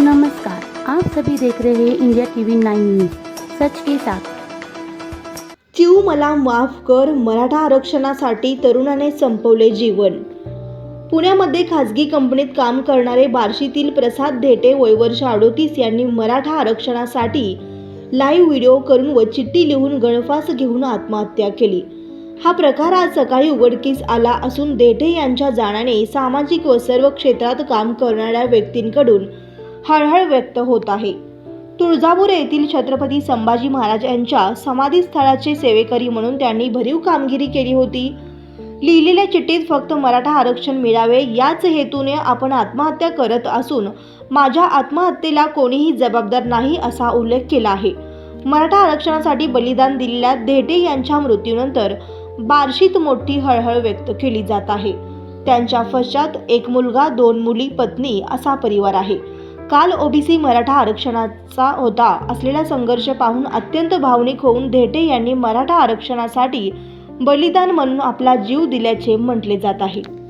नमस्कार आप सभी देख रहे हैं इंडिया टीवी नाइन न्यूज सच के साथ। चिव मला माफ कर मराठा आरक्षणासाठी तरुणाने संपवले जीवन. पुण्यामध्ये खासगी कंपनीत काम करणारे बार्शीतील प्रसाद धेटे वयवर्ष अडोतीस यांनी मराठा आरक्षणासाठी लाईव्ह व्हिडिओ करून व चिठ्ठी लिहून गळफास घेऊन आत्महत्या केली. हा प्रकार आज सकाळी उघडकीस आला असून देठे यांच्या जाण्याने सामाजिक व सर्व क्षेत्रात काम करणाऱ्या व्यक्तींकडून हळहळ व्यक्त होत आहे. तुळजापूर येथील छत्रपती संभाजी महाराज यांच्या समाधीस्थळाचे सेवेकरी म्हणून त्यांनी भरीव कामगिरी केली होती. लिहिलेल्या चिठ्ठीत फक्त मराठा आरक्षण मिळावे याच हेतूने आपण आत्महत्या करत असून माझ्या आत्महत्येला कोणीही जबाबदार नाही असा उल्लेख केला आहे. मराठा आरक्षणासाठी बलिदान दिलेल्या धेटे यांच्या मृत्यूनंतर बार्शीत मोठी हळहळ व्यक्त केली जात आहे. त्यांच्या फशात एक मुलगा दोन मुली पत्नी असा परिवार आहे. काल ओबीसी मराठा आरक्षणाचा होता. असलेला संघर्ष पाहून अत्यंत भावनिक होऊन धेटे यांनी मराठा आरक्षणासाठी बलिदान म्हणून आपला जीव दिल्याचे म्हटले जात आहे.